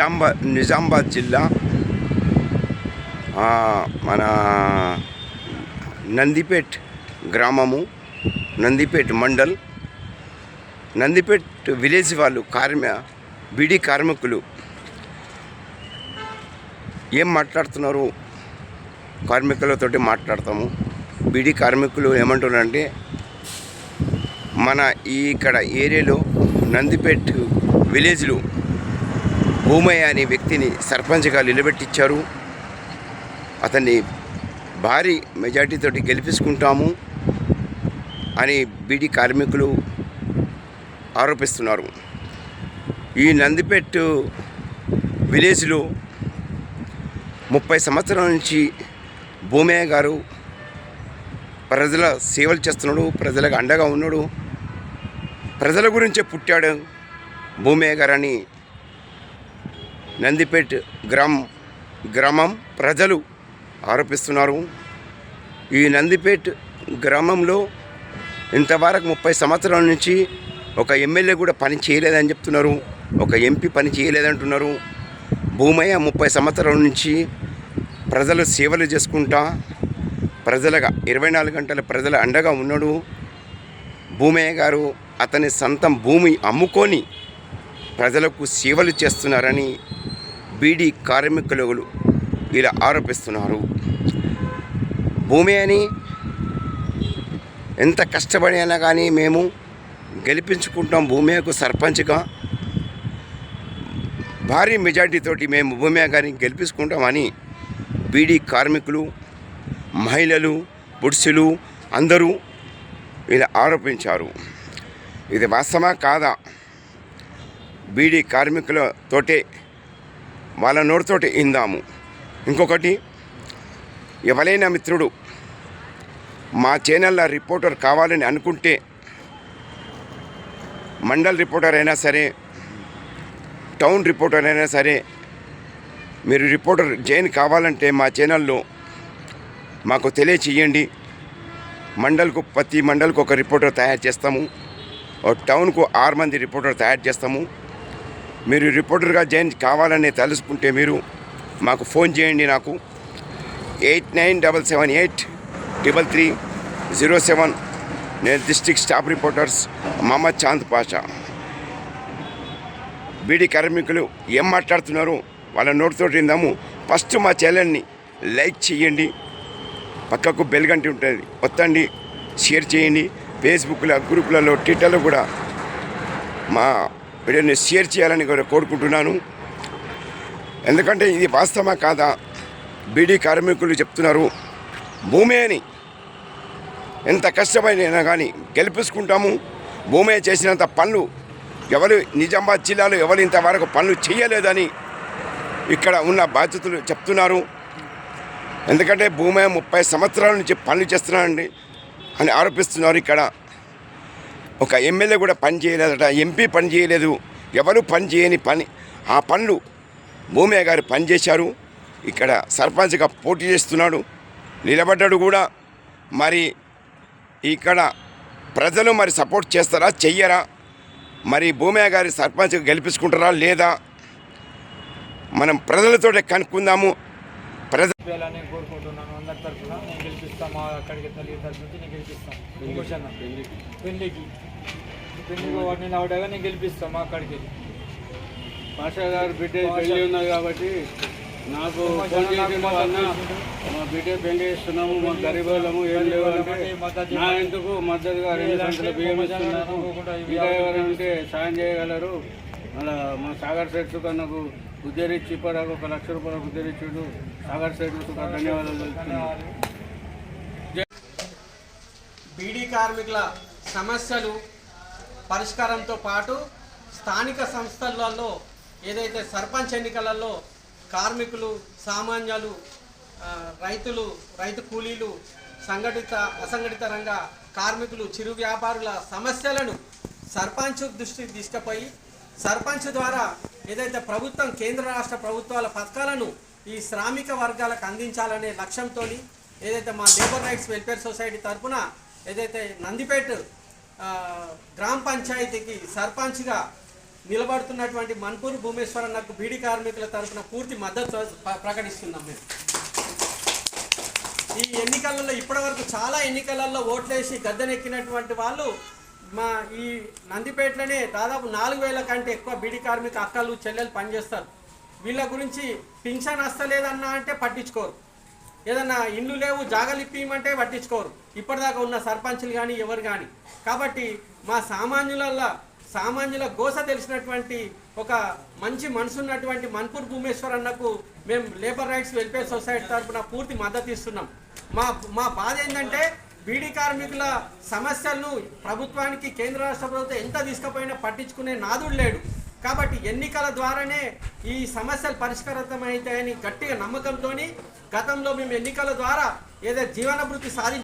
నిజాంబాద్ నిజామాబాద్ జిల్లా మన నందిపేట్ గ్రామము నందిపేట్ మండల్ నందిపేట్ విలేజ్ వాళ్ళు కార్మి బీడీ కార్మికులు ఏం మాట్లాడుతున్నారు? కార్మికులతోటి మాట్లాడతాము. బీడీ కార్మికులు ఏమంటున్నారంటే మన ఈ ఇక్కడ ఏరియాలో నందిపేట్ విలేజ్లో భూమయ్య అనే వ్యక్తిని సర్పంచ్గా నిలబెట్టించారు. అతన్ని భారీ మెజార్టీతోటి గెలిపించుకుంటాము అని బీడీ కార్మికులు ఆరోపిస్తున్నారు. ఈ నందిపేట్ విలేజ్లో ముప్పై సంవత్సరాల నుంచి భూమయ్య గారు ప్రజల సేవలు చేస్తున్నాడు ప్రజలకు అండగా ఉన్నాడు. ప్రజల గురించే పుట్టాడు భూమయ్య గారు అని నందిపేట్ గ్రామం గ్రామం ప్రజలు ఆరోపిస్తున్నారు. ఈ నందిపేట్ గ్రామంలో ఇంతవరకు ముప్పై సంవత్సరాల నుంచి ఒక ఎమ్మెల్యే కూడా పని చేయలేదని చెప్తున్నారు. ఒక ఎంపీ పని చేయలేదంటున్నారు. భూమయ్య ముప్పై సంవత్సరాల నుంచి ప్రజలు సేవలు చేసుకుంటా ప్రజలుగా ఇరవై నాలుగు గంటల ప్రజల అండగా ఉన్నాడు. భూమయ్య గారు అతని సొంతం భూమి అమ్ముకొని ప్రజలకు సేవలు చేస్తున్నారని బీడీ కార్మికులు ఇలా ఆరోపిస్తున్నారు. భూమి అని ఎంత కష్టపడి అయినా కానీ మేము గెలిపించుకుంటాం భూమియకు సర్పంచ్గా. భారీ మెజార్టీతోటి మేము భూమియా గారిని గెలిపించుకుంటామని బీడీ కార్మికులు మహిళలు పురుషులు అందరూ ఇలా ఆరోపించారు. ఇది వాస్తవా కాదా? బీడీ కార్మికులతోటే వాళ్ళ నోటితోటి ఇందాము ఇంకొకటి ఎవరైనా మిత్రుడు మా ఛానల్లో రిపోర్టర్ కావాలని అనుకుంటే మండల్ రిపోర్టర్ అయినా సరే టౌన్ రిపోర్టర్ అయినా సరే మీరు రిపోర్టర్ జైన్ కావాలంటే మా ఛానల్లో మాకు తెలియచేయండి. మండల్కు ప్రతి మండల్కు ఒక రిపోర్టర్ తయారు చేస్తాము. టౌన్కు ఆరు మంది రిపోర్టర్ తయారు చేస్తాము. మీరు రిపోర్టర్గా జాయిన్ కావాలని తెలుసుకుంటే మీరు మాకు ఫోన్ చేయండి నాకు. Eight nine double seven eight triple three zero seven. నేను district staff reporters Mohammed Chand Pasha. Beedi కార్మికులు ఏం మాట్లాడుతున్నారు? వాళ్ళ నోటితో విందాము. ఫస్ట్ మా ఛానల్ని లైక్ చేయండి. పక్కకు బెల్గంటి ఉంటుంది. వత్తండి షేర్ చేయండి. ఫేస్బుక్లో గ్రూపులలో ట్విట్టర్లో కూడా మా వీడియోని షేర్ చేయాలని కూడా కోరుకుంటున్నాను. ఎందుకంటే ఇది వాస్తవమా కాదా? బీడీ కార్మికులు చెప్తున్నారు భూమి అని. ఎంత కష్టమైనా కానీ గెలిపించుకుంటాము. భూమి చేసినంత పనులు ఎవరు నిజామాబాద్ జిల్లాలో ఎవరు ఇంతవరకు పనులు చేయలేదని ఇక్కడ ఉన్న బాధ్యతలు చెప్తున్నారు. ఎందుకంటే భూమి ముప్పై సంవత్సరాల నుంచి పనులు చేస్తున్నారండి అని ఆరోపిస్తున్నారు ఇక్కడ. ఒక ఎమ్మెల్యే కూడా పని చేయలేదట. ఎంపీ పని చేయలేదు. ఎవరు పని చేయని పని. ఆ పనులు భూమయ్య గారు పనిచేశారు ఇక్కడ సర్పంచ్గా పోటీ చేస్తున్నాడు. నిలబడ్డాడు కూడా. మరి ఇక్కడ ప్రజలు మరి సపోర్ట్ చేస్తారా చెయ్యరా? మరి భూమయ్య గారి సర్పంచ్ గెలిపించుకుంటారా లేదా? మనం ప్రజలతోటే కనుక్కుందాము. కోరుకుంటున్నాను. అందరి తరఫున నేను గెలిపిస్తాను. మా అక్కడికి తల్లి తరఫు నుంచి నేను గెలిపిస్తాను. ఇంకోషన్ పెళ్ళికి పెళ్ళికి వాడిని నిలబడగా నేను గెలిపిస్తాను మా అక్కడికి పాషా గారు బిడ్డ పెళ్ళి ఉన్నది కాబట్టి నాకు మా బిడ్డ పెళ్ళి చేస్తున్నాము మా గరీబులము ఏం లేవు అంటే నా ఎందుకు మద్దతుగా రెండు బియ్యం సాయం చేయగలరు? అలా మా సాగర్ సెట్ కన్నకు ఉద్యోగించి ఇప్పటిదాకా ఒక లక్ష రూపాయలకు ఉద్యోగించుడు సాగర్ సెట్ ధన్యవాదాలు బీడీ కార్మికుల సమస్యలు పరిష్కారంతో పాటు స్థానిక సంస్థలలో ఏదైతే సర్పంచ్ ఎన్నికలలో కార్మికులు సామాన్యులు రైతులు రైతు కూలీలు సంఘటిత అసంఘటిత రంగ కార్మికులు చిరు వ్యాపారుల సమస్యలను సర్పంచ్ దృష్టికి తీసుకుపోయి సర్పంచ్ ద్వారా ఏదైతే ప్రభుత్వం కేంద్ర రాష్ట్ర ప్రభుత్వాల పథకాలను ఈ శ్రామిక వర్గాలకు అందించాలనే లక్ష్యంతో ఏదైతే మా లేబర్ రైట్స్ వెల్ఫేర్ సొసైటీ తరఫున ఏదైతే నందిపేట గ్రామ పంచాయతీకి సర్పంచ్గా నిలబడుతున్నటువంటి మన్పూర్ భూమేశ్వరన్నకు బీడీ కార్మికుల తరఫున పూర్తి మద్దతు ప్రకటిస్తున్నాం మేము. ఈ ఎన్నికలలో ఇప్పటివరకు చాలా ఎన్నికలలో ఓట్లేసి గద్దెనెక్కినటువంటి వాళ్ళు మా ఈ నందిపేటలోనే దాదాపు నాలుగు వేల కంటే ఎక్కువ బీడీ కార్మిక అక్కలు చెల్లెలు పనిచేస్తారు. వీళ్ళ గురించి పింఛన్ వస్తలేదన్నా అంటే పట్టించుకోరు. ఏదన్నా ఇండ్లు లేవు జాగలు ఇప్పియమంటే పట్టించుకోరు. ఇప్పటిదాకా ఉన్న సర్పంచులు కానీ ఎవరు కానీ కాబట్టి మా సామాన్యులల్లో సామాన్యుల గోస తెలిసినటువంటి ఒక మంచి మనసు ఉన్నటువంటి మన్పూర్ భూమేశ్వర్ అన్నకు మేము లేబర్ రైట్స్ వెల్ఫేర్ సొసైటీ తరఫున పూర్తి మద్దతు ఇస్తున్నాం. మా మా బాధ ఏంటంటే బీడీ కార్మికుల సమస్యలను ప్రభుత్వానికి కేంద్ర రాష్ట్ర ప్రభుత్వం ఎంత తీసుకుపోయినా పట్టించుకునే నాదుడు లేడు. కాబట్టి ఎన్నికల ద్వారానే ఈ సమస్యలు పరిష్కారమవుతాయని గట్టిగా నమ్మకంతో గతంలో మేము ఎన్నికల ద్వారా ఏదో జీవనభృతి సాధి